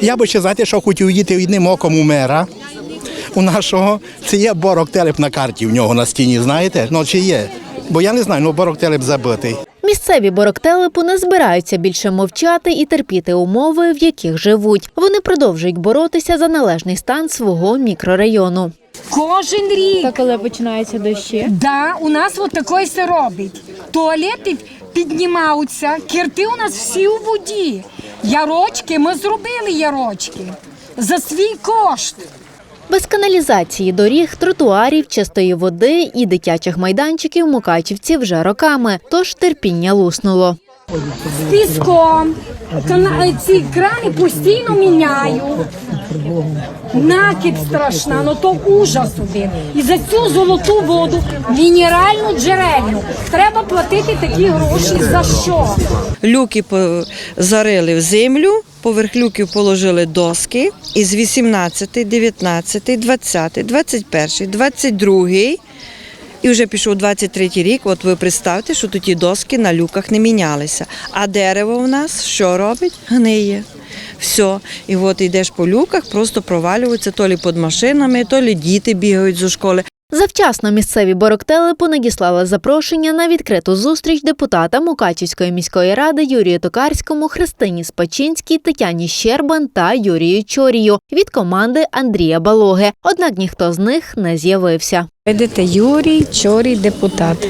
Я би ще знаєте, що хотів їти одним оком у мера. У нашого це є борок телеп на карті в нього на стіні, знаєте? Ну чи є? Бо я не знаю, ну борок телеп забитий. Місцеві бороктелепу не збираються більше мовчати і терпіти умови, в яких живуть. Вони продовжують боротися за належний стан свого мікрорайону. Кожен рік. Та коли починаються дощі. Да, у нас от таке все робить. Туалети піднімаються, кірти у нас всі у воді. Ярочки, ми зробили ярочки за свій кошт. Без каналізації доріг, тротуарів, чистої води і дитячих майданчиків мукачівці вже роками, тож терпіння луснуло. З піском. Кана- Ці крани постійно міняю. Накид страшна, ну то ужас один. І за цю золоту воду, мінеральну джерельну, треба платити такі гроші за що? Люки зарили в землю, поверх люків положили доски. І з 18, 19, 20, 21, 22 і вже пішов 23 рік. От ви представте, що тут ті доски на люках не мінялися. А дерево в нас що робить? Гниє. Все. І от йдеш по люках, просто провалюються то лі під машинами, то лі діти бігають зі школи. Завчасно місцеві бороктелепу надіслали запрошення на відкриту зустріч депутата Мукачівської міської ради Юрію Токарському, Христині Спачинській, Тетяні Щербан та Юрію Чорію від команди Андрія Балоги. Однак ніхто з них не з'явився. Видите, Юрій Чорій депутат.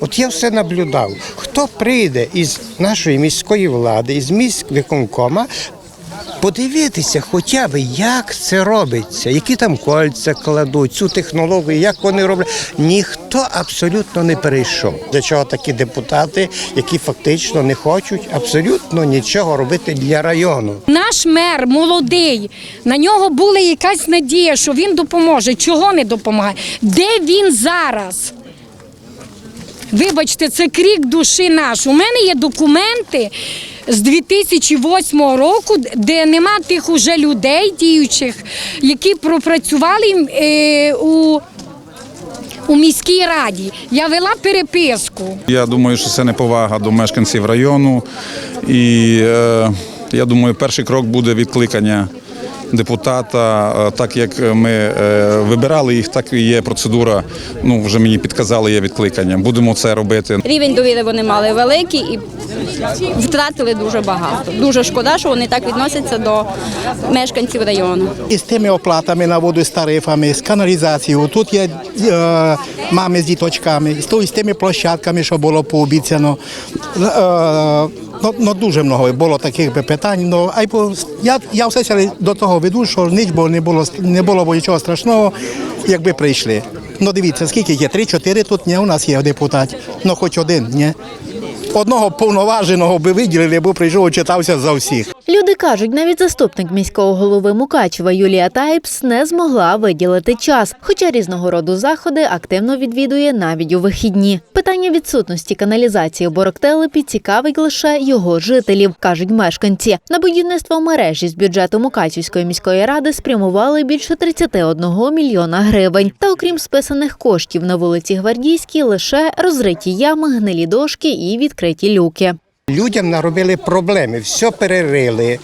От я все наблюдав. Хто прийде із нашої міської влади, із міськвиконкома, подивитися хоча б, як це робиться, які там кольця кладуть, цю технологію, як вони роблять. Ніхто абсолютно не перейшов. Для чого такі депутати, які фактично не хочуть абсолютно нічого робити для району. Наш мер молодий, на нього була якась надія, що він допоможе. Чого не допомагає? Де він зараз? Вибачте, це крік душі наш. У мене є документи з 2008 року, де нема тих уже людей діючих, які пропрацювали е, у, у міській раді. Я вела переписку. Я думаю, що це неповага до мешканців району. І е, я думаю, перший крок буде відкликання депутата. Е, Так як ми е, вибирали їх, так і є процедура. Ну вже мені підказали, є відкликання. Будемо це робити. Рівень довіри вони мали великий і втратили дуже багато. Дуже шкода, що вони так відносяться до мешканців району. І з тими оплатами на воду, з тарифами, з каналізацією. Тут є е, мами з діточками, з тими площадками, що було пообіцяно. Е, ну, ну, дуже много було таких би питань. Ну, а я, я все до того веду, що ніч бо не було, не було б нічого страшного, якби прийшли. Ну дивіться, скільки є? Три-чотири тут ні, у нас є депутат. Ну хоч один, ні. Одного повноваженого би виділили, бо прийшов, читався за всіх. Люди кажуть, навіть заступник міського голови Мукачева Юлія Тайпс не змогла виділити час, хоча різного роду заходи активно відвідує навіть у вихідні. Питання відсутності каналізації у Бороктелепі цікавить лише його жителів, кажуть мешканці. На будівництво мережі з бюджету Мукачівської міської ради спрямували більше 31 мільйона гривень. Та окрім списаних коштів на вулиці Гвардійській, лише розриті ями, гнилі дошки і відкриті люки. Людям наробили проблеми, все перерили.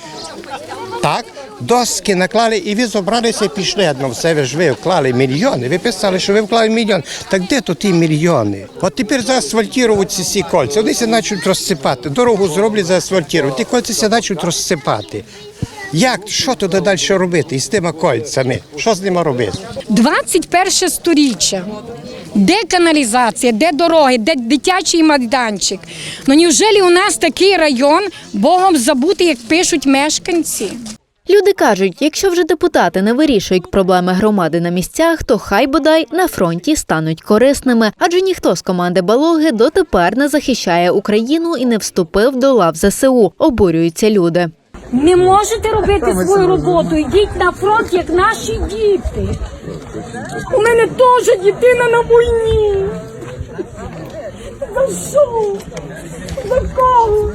Так, доски наклали і ви зібралися і пішли. Ну, все ви ж ви вклали мільйони. Ви писали, що ви вклали мільйон. Так де то ті мільйони? От тепер заасфальтують ці всі кольця. Вони почнуть розсипати. Дорогу зроблять, заасфальтують. Ті кольця почнуть розсипати. Як? Що туди далі робити із тими кольцями? Що з ними робити? 21 сторіччя. Де каналізація, де дороги, де дитячий майданчик? Ну невжелі у нас такий район Богом забути, як пишуть мешканці? Люди кажуть, якщо вже депутати не вирішують проблеми громади на місцях, то хай бодай на фронті стануть корисними, адже ніхто з команди Балоги дотепер не захищає Україну і не вступив до лав ЗСУ. Обурюються люди. Не можете робити свою роботу. Йдіть на фронт, як наші діти. У мене теж дитина на війні. За що? За кого?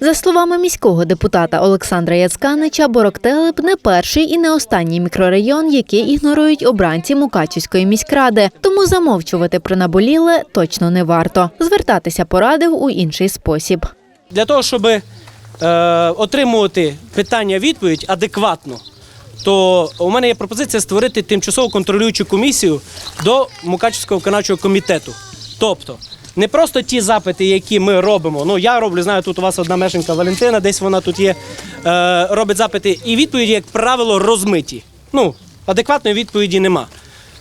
За словами міського депутата Олександра Яцканича, Бороктелеп не перший і не останній мікрорайон, який ігнорують обранці Мукачівської міськради. Тому замовчувати про наболіле точно не варто. Звертатися порадив у інший спосіб. Для того, щоб е, отримувати питання-відповідь адекватно, то у мене є пропозиція створити тимчасову контролюючу комісію до Мукачівського виконавчого комітету. Тобто, не просто ті запити, які ми робимо. Ну, я роблю, знаю, тут у вас одна мешканка Валентина, десь вона тут є, е, робить запити, і відповіді, як правило, розмиті. Ну, адекватної відповіді нема.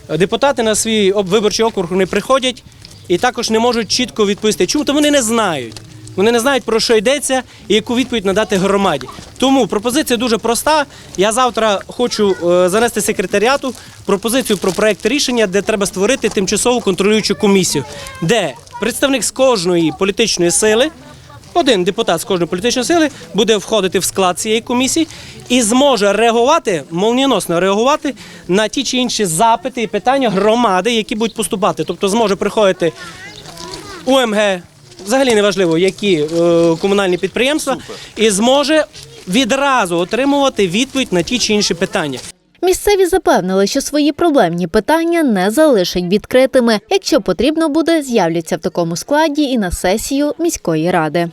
Депутати на свій виборчий округ не приходять і також не можуть чітко відповісти. Чому? Тому вони не знають. Вони не знають, про що йдеться і яку відповідь надати громаді. Тому пропозиція дуже проста. Я завтра хочу е, занести секретаріату пропозицію про проект рішення, де треба створити тимчасову контролюючу комісію, де представник з кожної політичної сили. Один депутат з кожної політичної сили буде входити в склад цієї комісії і зможе реагувати, молніносно реагувати на ті чи інші запити і питання громади, які будуть поступати. Тобто зможе приходити УМГ, взагалі неважливо, які е, комунальні підприємства, і зможе відразу отримувати відповідь на ті чи інші питання. Місцеві запевнили, що свої проблемні питання не залишать відкритими. Якщо потрібно буде, з'являться в такому складі і на сесію міської ради.